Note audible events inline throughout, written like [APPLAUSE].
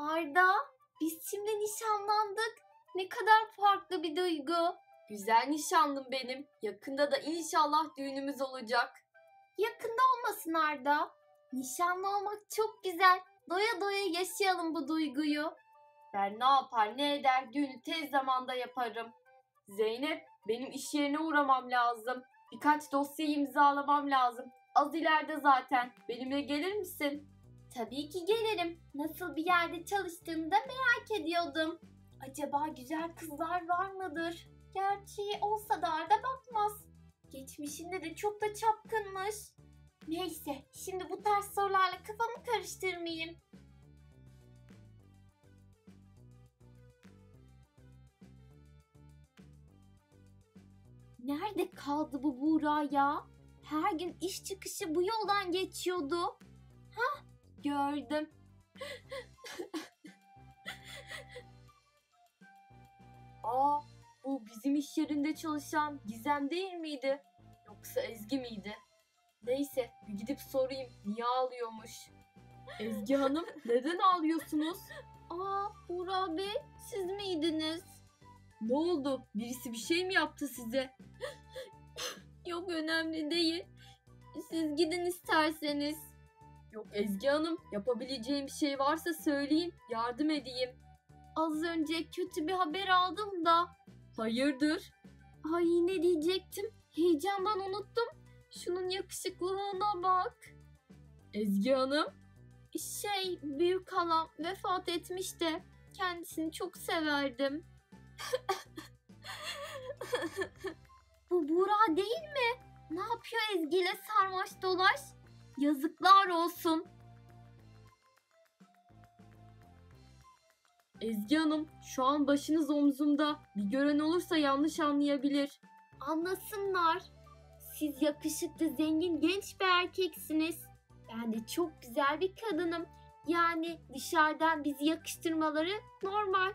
Arda, biz şimdi nişanlandık. Ne kadar farklı bir duygu. Güzel nişanlım benim. Yakında da inşallah düğünümüz olacak. Yakında olmasın Arda. Nişanlı olmak çok güzel. Doya doya yaşayalım bu duyguyu. Ben ne yapar ne eder düğünü tez zamanda yaparım. Zeynep benim iş yerine uğramam lazım. Birkaç dosyayı imzalamam lazım. Az ileride zaten. Benimle gelir misin? Tabii ki gelirim. Nasıl bir yerde çalıştığını da merak ediyordum. Acaba güzel kızlar var mıdır? Gerçi olsa da Arda bakmaz. Geçmişinde de çok da çapkınmış. Neyse, şimdi bu tarz sorularla kafamı karıştırmayayım. Nerede kaldı bu Buğra ya? Her gün iş çıkışı bu yoldan geçiyordu. Gördüm. Aa bu bizim iş yerinde çalışan Gizem değil miydi? Yoksa Ezgi miydi? Neyse bir gidip sorayım niye ağlıyormuş. Ezgi Hanım [LAUGHS] neden ağlıyorsunuz? Aa, Buğra Bey, siz miydiniz? Ne oldu? Birisi bir şey mi yaptı size? Yok önemli değil. Siz gidin isterseniz. Yok Ezgi Hanım yapabileceğim bir şey varsa söyleyin yardım edeyim. Az önce kötü bir haber aldım da. Hayırdır? Ay ne diyecektim? Heyecandan unuttum. Şunun yakışıklılığına bak. Ezgi Hanım Şey, büyük halam vefat etmiş de kendisini çok severdim. [LAUGHS] Bu Buğra değil mi? Ne yapıyor Ezgi ile sarmaş dolaş? Yazıklar olsun. Ezgi Hanım şu an başınız omzumda. Bir gören olursa yanlış anlayabilir. Anlasınlar. Siz yakışıklı, zengin, genç bir erkeksiniz. Ben de çok güzel bir kadınım. Yani dışarıdan bizi yakıştırmaları normal.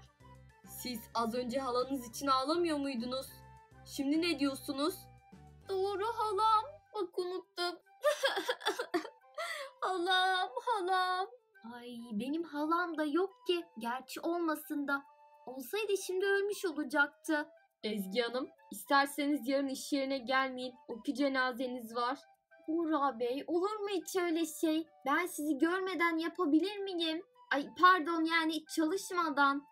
Siz az önce halanız için ağlamıyor muydunuz? Şimdi ne diyorsunuz? Doğru halam. Bak unuttum. Halam. Ay benim halam da yok ki. Gerçi olmasın da. Olsaydı şimdi ölmüş olacaktı. Ezgi Hanım isterseniz yarın iş yerine gelmeyin. O ki cenazeniz var. Buğra Bey olur mu hiç öyle şey? Ben sizi görmeden yapabilir miyim? Ay pardon yani çalışmadan.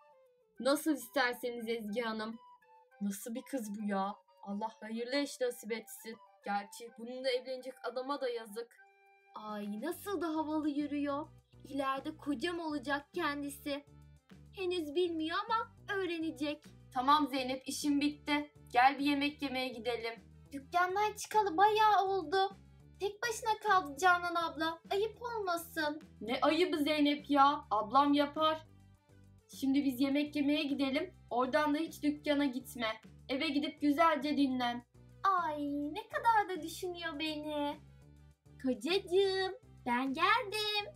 Nasıl isterseniz Ezgi Hanım. Nasıl bir kız bu ya? Allah hayırlı eş nasip etsin. Gerçi bununla evlenecek adama da yazık. Ay nasıl da havalı yürüyor. İleride kocam olacak kendisi. Henüz bilmiyor ama öğrenecek. Tamam Zeynep işim bitti. Gel bir yemek yemeye gidelim. Dükkandan çıkalı bayağı oldu. Tek başına kaldı Canan abla. Ayıp olmasın. Ne ayıbı Zeynep ya. Ablam yapar. Şimdi biz yemek yemeye gidelim. Oradan da hiç dükkana gitme. Eve gidip güzelce dinlen. Ay ne kadar da düşünüyor beni. Kocacığım ben geldim.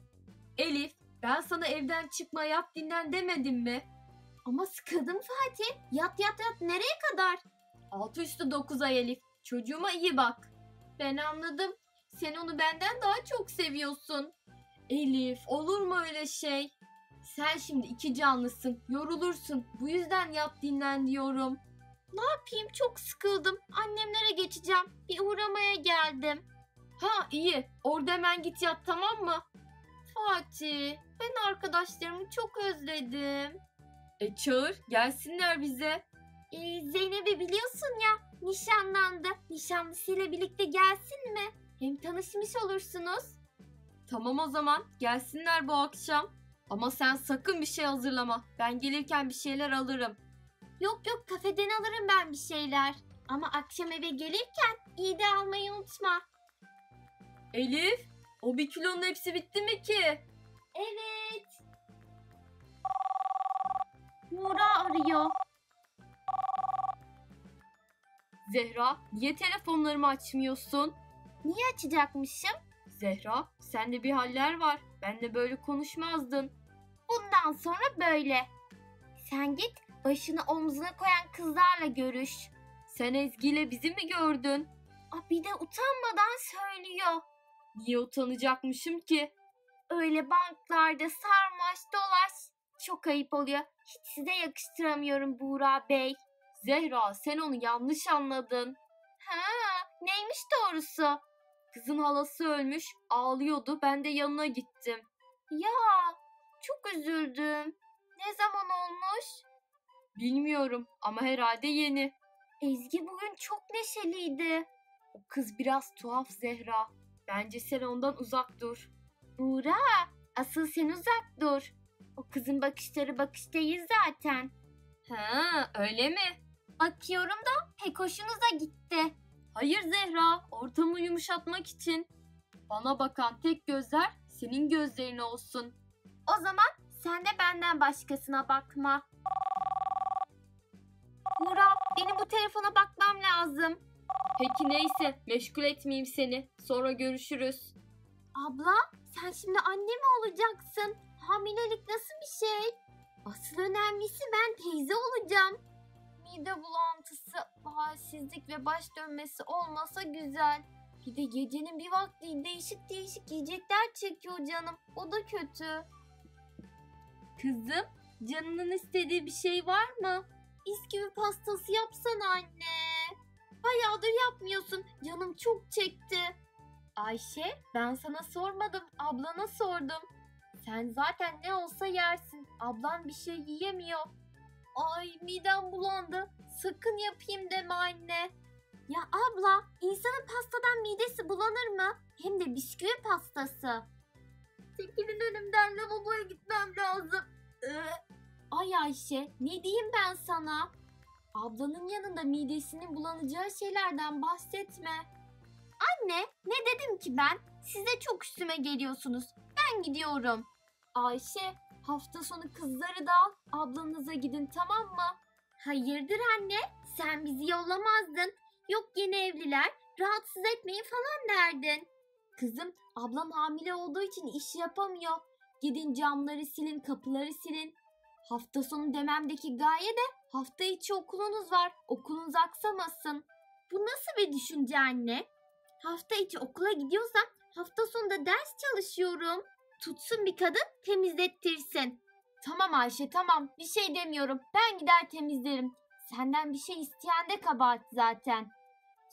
Elif ben sana evden çıkma yap dinlen demedim mi? Ama sıkıldım Fatih. Yat yat yat nereye kadar? Altı üstü dokuz ay Elif. Çocuğuma iyi bak. Ben anladım. Sen onu benden daha çok seviyorsun. Elif olur mu öyle şey? Sen şimdi iki canlısın. Yorulursun. Bu yüzden yat dinlen diyorum. Ne yapayım çok sıkıldım. Annemlere geçeceğim. Bir uğramaya geldim. Ha iyi. Orada hemen git yat tamam mı? Fatih ben arkadaşlarımı çok özledim. E çağır gelsinler bize. Ee, Zeynep'i biliyorsun ya nişanlandı. Nişanlısıyla birlikte gelsin mi? Hem tanışmış olursunuz. Tamam o zaman gelsinler bu akşam. Ama sen sakın bir şey hazırlama. Ben gelirken bir şeyler alırım. Yok yok kafeden alırım ben bir şeyler. Ama akşam eve gelirken iyi de almayı unutma. Elif o bir kilonun hepsi bitti mi ki? Evet. Nura arıyor. Zehra niye telefonlarımı açmıyorsun? Niye açacakmışım? Zehra sende bir haller var. Ben de böyle konuşmazdın. Bundan sonra böyle. Sen git başını omzuna koyan kızlarla görüş. Sen Ezgi ile bizi mi gördün? Aa, bir de utanmadan söylüyor. Niye utanacakmışım ki? Öyle banklarda sarmaş dolaş. çok ayıp oluyor. Hiç size yakıştıramıyorum Buğra Bey. Zehra sen onu yanlış anladın. Ha, neymiş doğrusu? Kızın halası ölmüş, ağlıyordu. Ben de yanına gittim. Ya, çok üzüldüm. Ne zaman olmuş? Bilmiyorum ama herhalde yeni. Ezgi bugün çok neşeliydi. O kız biraz tuhaf Zehra. Bence sen ondan uzak dur. Buğra, asıl sen uzak dur. O kızın bakışları bakış değil zaten. Ha, öyle mi? Bakıyorum da pek hoşunuza gitti. Hayır Zehra, ortamı yumuşatmak için. Bana bakan tek gözler senin gözlerin olsun. O zaman sen de benden başkasına bakma. Buğra, benim bu telefona bakmam lazım. Peki neyse, meşgul etmeyeyim seni. Sonra görüşürüz. Abla, sen şimdi anne mi olacaksın? Hamilelik nasıl bir şey? Asıl önemlisi ben teyze olacağım. Mide bulantısı, halsizlik ve baş dönmesi olmasa güzel. Bir de gecenin bir vakti değişik değişik yiyecekler çekiyor canım. O da kötü. Kızım, canının istediği bir şey var mı? Bisküvi pastası yapsana anne. Bayağıdır yapmıyorsun. Canım çok çekti. Ayşe, ben sana sormadım. Ablana sordum. Sen zaten ne olsa yersin. Ablan bir şey yiyemiyor. Ay midem bulandı. Sakın yapayım deme anne. Ya abla, insanın pastadan midesi bulanır mı? Hem de bisküvi pastası. Çekilin önümden lavaboya gitmem lazım. Ay Ayşe, ne diyeyim ben sana? Ablanın yanında midesinin bulanacağı şeylerden bahsetme. Anne, ne dedim ki ben? Size çok üstüme geliyorsunuz. Ben gidiyorum. Ayşe, hafta sonu kızları da al, ablanıza gidin tamam mı? Hayırdır anne, sen bizi yollamazdın. Yok yeni evliler, rahatsız etmeyin falan derdin. Kızım, ablam hamile olduğu için iş yapamıyor. Gidin camları silin, kapıları silin. Hafta sonu dememdeki gaye de hafta içi okulunuz var. Okulunuz aksamasın. Bu nasıl bir düşünce anne? Hafta içi okula gidiyorsam hafta sonunda ders çalışıyorum. Tutsun bir kadın temizlettirsin. Tamam Ayşe tamam bir şey demiyorum. Ben gider temizlerim. Senden bir şey isteyen de kabahat zaten.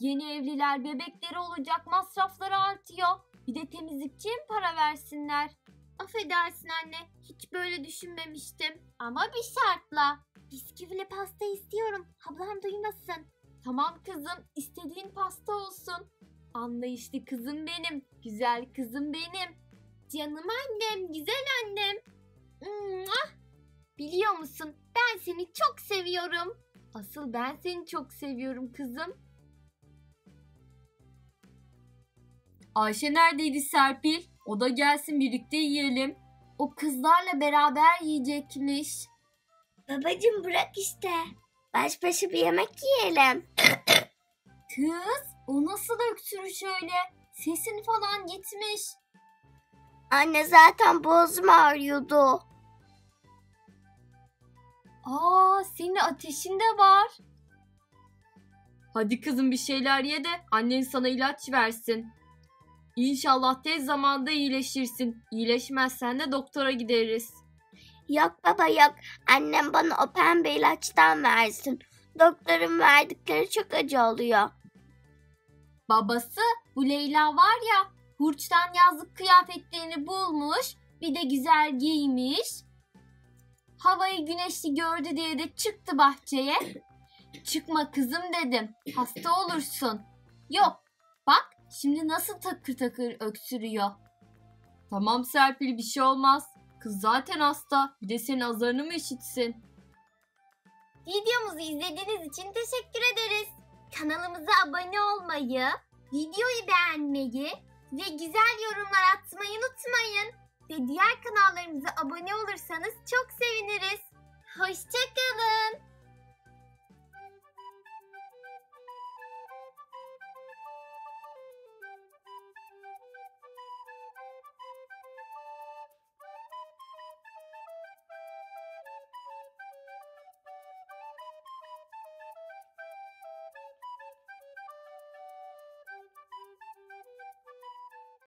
Yeni evliler bebekleri olacak masrafları artıyor. Bir de temizlikçiye mi para versinler? Affedersin anne, hiç böyle düşünmemiştim. Ama bir şartla. Bisküvili pasta istiyorum, ablam duymasın. Tamam kızım, istediğin pasta olsun. Anlayışlı kızım benim, güzel kızım benim. Canım annem, güzel annem. Mua! Biliyor musun, ben seni çok seviyorum. Asıl ben seni çok seviyorum kızım. Ayşe neredeydi Serpil? O da gelsin birlikte yiyelim. O kızlarla beraber yiyecekmiş. Babacım bırak işte. Baş başa bir yemek yiyelim. [COUGHS] Kız o nasıl öksürüş öyle? Sesin falan gitmiş. Anne zaten boğazım ağrıyordu. Aa senin ateşin de var. Hadi kızım bir şeyler ye de annen sana ilaç versin. İnşallah tez zamanda iyileşirsin. İyileşmezsen de doktora gideriz. Yok baba yok. Annem bana o pembe ilaçtan versin. Doktorun verdikleri çok acı oluyor. Babası bu Leyla var ya hurçtan yazlık kıyafetlerini bulmuş bir de güzel giymiş. Havayı güneşli gördü diye de çıktı bahçeye. Çıkma kızım dedim hasta olursun. Yok şimdi nasıl takır takır öksürüyor. Tamam Serpil bir şey olmaz. Kız zaten hasta. Bir de senin azarını mı işitsin? Videomuzu izlediğiniz için teşekkür ederiz. Kanalımıza abone olmayı, videoyu beğenmeyi ve güzel yorumlar atmayı unutmayın. Ve diğer kanallarımıza abone olursanız çok seviniriz. Hoşçakalın.